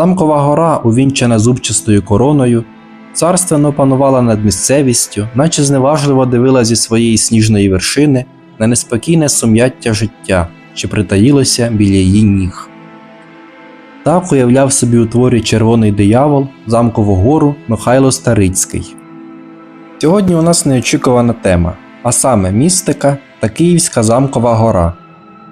Замкова гора, увінчена зубчастою короною, царственно панувала над місцевістю, наче зневажливо дивила зі своєї сніжної вершини на неспокійне сум'яття життя, що притаїлося біля її ніг. Так уявляв собі у творі Червоний диявол замкову гору Михайло Старицький. Сьогодні у нас неочікувана тема, а саме містика та Київська замкова гора.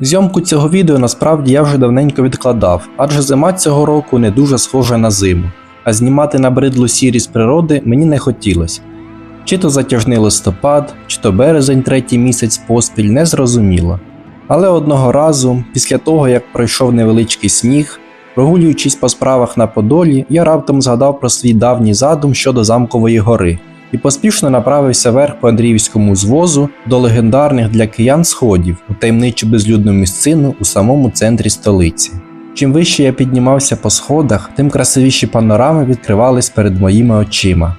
Зйомку цього відео насправді я вже давненько відкладав, адже зима цього року не дуже схожа на зиму, а знімати набридлу сірість природи мені не хотілося. Чи то затяжний листопад, чи то березень третій місяць поспіль не зрозуміло. Але одного разу, після того як пройшов невеличкий сніг, прогулюючись по справах на Подолі, я раптом згадав про свій давній задум щодо замкової гори і поспішно направився вверх по Андріївському звозу до легендарних для киян сходів у таємничу безлюдну місцину у самому центрі столиці. Чим вище я піднімався по сходах, тим красивіші панорами відкривались перед моїми очима.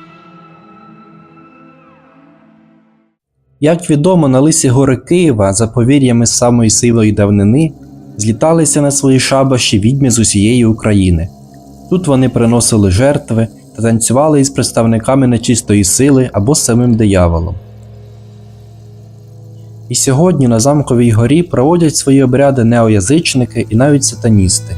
Як відомо, на лисі гори Києва, за повір'ями самої сивої давнини, зліталися на свої шабаші відьми з усієї України. Тут вони приносили жертви та танцювали із представниками нечистої сили або з самим дияволом. І сьогодні на замковій горі проводять свої обряди неоязичники і навіть сатаністи.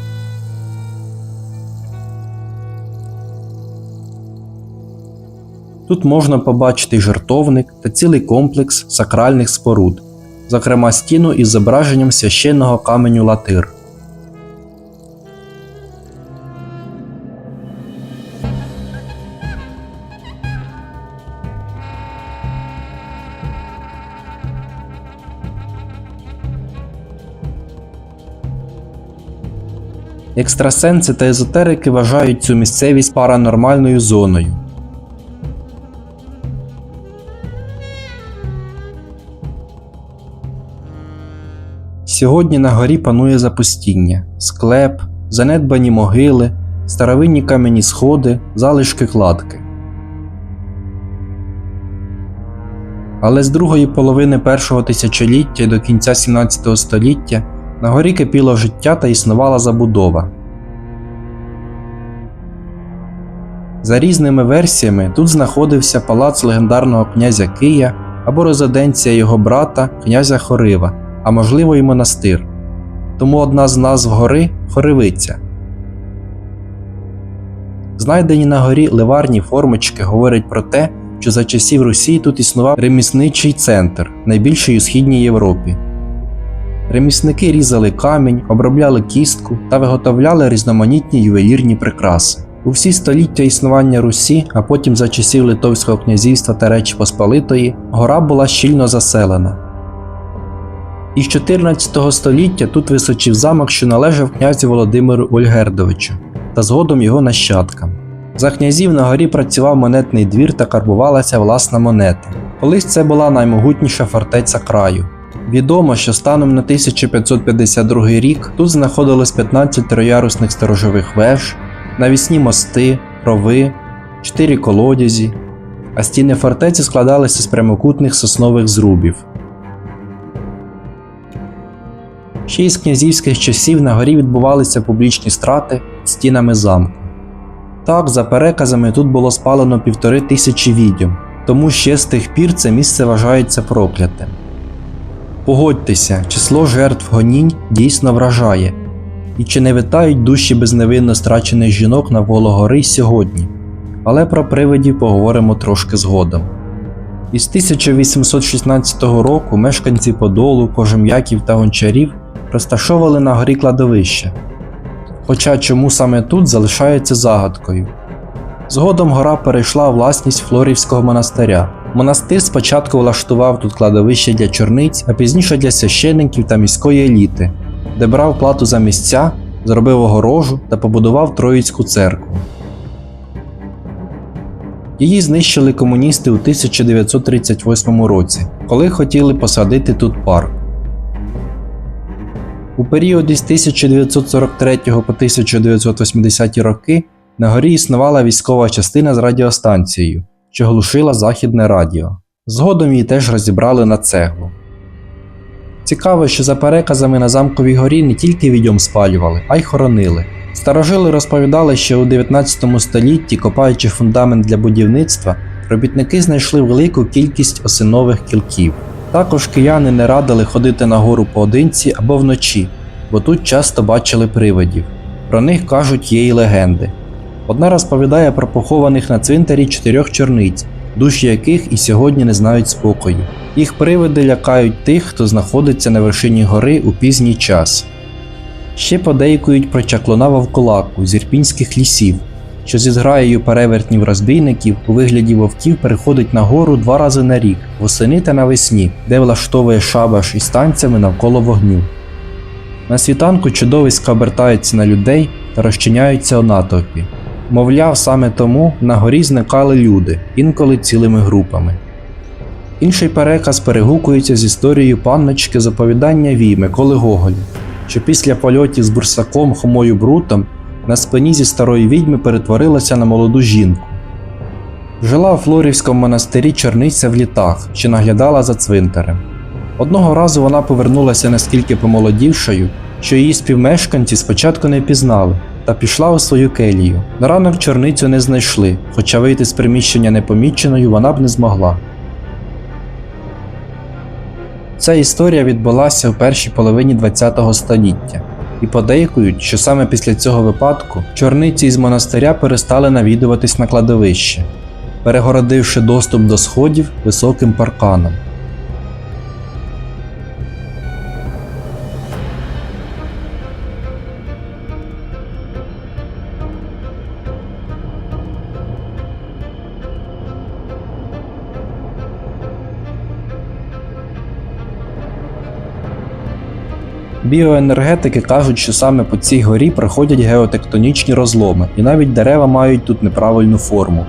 Тут можна побачити жертовник та цілий комплекс сакральних споруд, зокрема стіну із зображенням священного каменю латир. Екстрасенси та езотерики вважають цю місцевість паранормальною зоною. Сьогодні на горі панує запустіння, склеп, занедбані могили, старовинні кам'яні сходи, залишки кладки. Але з другої половини першого тисячоліття до кінця 17 століття на горі кипіло життя та існувала забудова. За різними версіями тут знаходився палац легендарного князя Кия або резиденція його брата, князя Хорива, а можливо й монастир. Тому одна з назв гори Хоривиця. Знайдені на горі ливарні формочки говорять про те, що за часів Русі тут існував ремісничий центр, найбільший у східній Європі. Ремісники різали камінь, обробляли кістку та виготовляли різноманітні ювелірні прикраси. У всі століття існування Русі, а потім за часів Литовського князівства та Речі Посполитої, гора була щільно заселена. Із 14 століття тут височив замок, що належав князю Володимиру Ольгердовичу та згодом його нащадкам. За князів на горі працював монетний двір та карбувалася власна монета. Колись це була наймогутніша фортеця краю. Відомо, що станом на 1552 рік тут знаходилось 15 троярусних сторожових веж, навісні мости, рови, 4 колодязі, а стіни фортеці складалися з прямокутних соснових зрубів. Ще із князівських часів на горі відбувалися публічні страти стінами замку. Так, за переказами, тут було спалено півтори тисячі відьом, тому ще з тих пір це місце вважається проклятим. Погодьтеся, число жертв гонінь дійсно вражає, і чи не витають душі безневинно страчених жінок навколо гори сьогодні, але про привидів поговоримо трошки згодом. Із 1816 року мешканці Подолу, Кожем'яків та Гончарів розташовували на горі кладовище. Хоча чому саме тут залишається загадкою. Згодом гора перейшла власність Флорівського монастиря. Монастир спочатку влаштував тут кладовище для чорниць, а пізніше для священиків та міської еліти, де брав плату за місця, зробив огорожу та побудував Троїцьку церкву. Її знищили комуністи у 1938 році, коли хотіли посадити тут парк. У періоді з 1943 по 1980 роки на горі існувала військова частина з радіостанцією, що глушила західне радіо. Згодом її теж розібрали на цеглу. Цікаво, що за переказами на замковій горі не тільки відьом спалювали, а й хоронили. Старожили розповідали, що у 19 столітті, копаючи фундамент для будівництва, робітники знайшли велику кількість осинових кілків. Також кияни не радили ходити на гору поодинці або вночі, бо тут часто бачили привидів. Про них кажуть є й легенди. Одна розповідає про похованих на цвинтарі чотирьох чорниць, душі яких і сьогодні не знають спокою. Їх привиди лякають тих, хто знаходиться на вершині гори у пізній час. Ще подейкують про чаклуна вовкулаку з ірпінських лісів, що зі зграєю перевертнів розбійників у вигляді вовків переходить на гору два рази на рік, восени та навесні, де влаштовує шабаш із танцями навколо вогню. На світанку чудовиська обертаються на людей та розчиняються у натовпі. Мовляв, саме тому на горі зникали люди, інколи цілими групами. Інший переказ перегукується з історією панночки з оповідання Вій Миколи Гоголя, що після польотів з бурсаком Хомою Брутом на спині зі старої відьми перетворилася на молоду жінку. Жила у Флорівському монастирі черниця в літах, що наглядала за цвинтарем. Одного разу вона повернулася наскільки помолодівшою, що її співмешканці спочатку не пізнали та пішла у свою келію. На ранок чорницю не знайшли, хоча вийти з приміщення непоміченою вона б не змогла. Ця історія відбулася в першій половині ХХ століття, і подейкують, що саме після цього випадку чорниці із монастиря перестали навідуватись на кладовище, перегородивши доступ до сходів високим парканом. Біоенергетики кажуть, що саме по цій горі проходять геотектонічні розломи, і навіть дерева мають тут неправильну форму.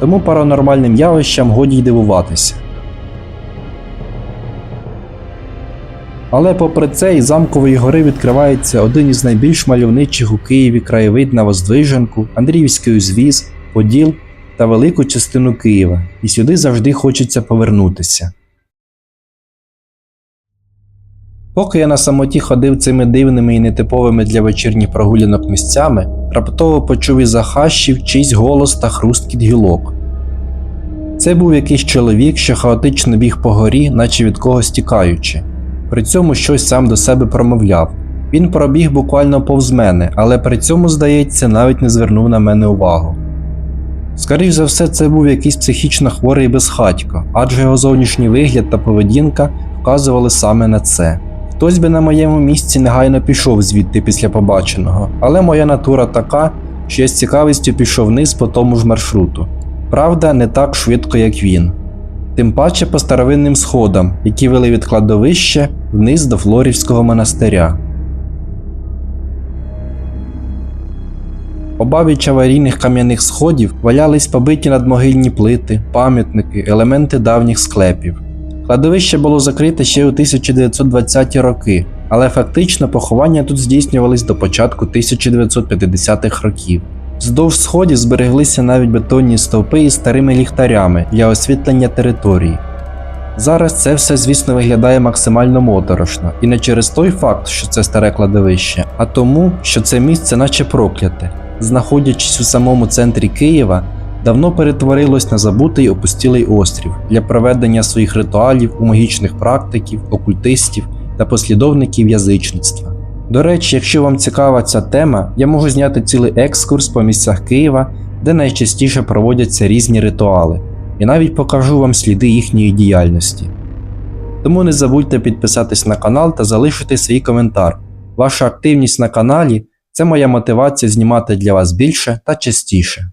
Тому паранормальним явищам годі й дивуватися. Але попри це, із замкової гори відкривається один із найбільш мальовничих у Києві краєвид на Воздвиженку, Андріївський узвіз, Поділ та велику частину Києва, і сюди завжди хочеться повернутися. Поки я на самоті ходив цими дивними і нетиповими для вечірніх прогулянок місцями, раптово почув із захащів чийсь голос та хрусткіт гілок. Це був якийсь чоловік, що хаотично біг по горі, наче від когось тікаючи. При цьому щось сам до себе промовляв. Він пробіг буквально повз мене, але при цьому, здається, навіть не звернув на мене увагу. Скоріше за все, це був якийсь психічно хворий безхатько, адже його зовнішній вигляд та поведінка вказували саме на це. Хтось би на моєму місці негайно пішов звідти після побаченого, але моя натура така, що я з цікавістю пішов вниз по тому ж маршруту. Правда, не так швидко, як він. Тим паче по старовинним сходам, які вели від кладовища вниз до Флорівського монастиря. Обабіч аварійних кам'яних сходів валялись побиті надмогильні плити, пам'ятники, елементи давніх склепів. Кладовище було закрите ще у 1920-ті роки, але фактично поховання тут здійснювались до початку 1950-х років. Вздовж сходів збереглися навіть бетонні стовпи із старими ліхтарями для освітлення території. Зараз це все, звісно, виглядає максимально моторошно, і не через той факт, що це старе кладовище, а тому, що це місце, наче прокляте, знаходячись у самому центрі Києва, давно перетворилось на забутий опустілий острів для проведення своїх ритуалів у магічних практиків, окультистів та послідовників язичництва. До речі, якщо вам цікава ця тема, я можу зняти цілий екскурс по місцях Києва, де найчастіше проводяться різні ритуали, і навіть покажу вам сліди їхньої діяльності. Тому не забудьте підписатись на канал та залишити свій коментар. Ваша активність на каналі це моя мотивація знімати для вас більше та частіше.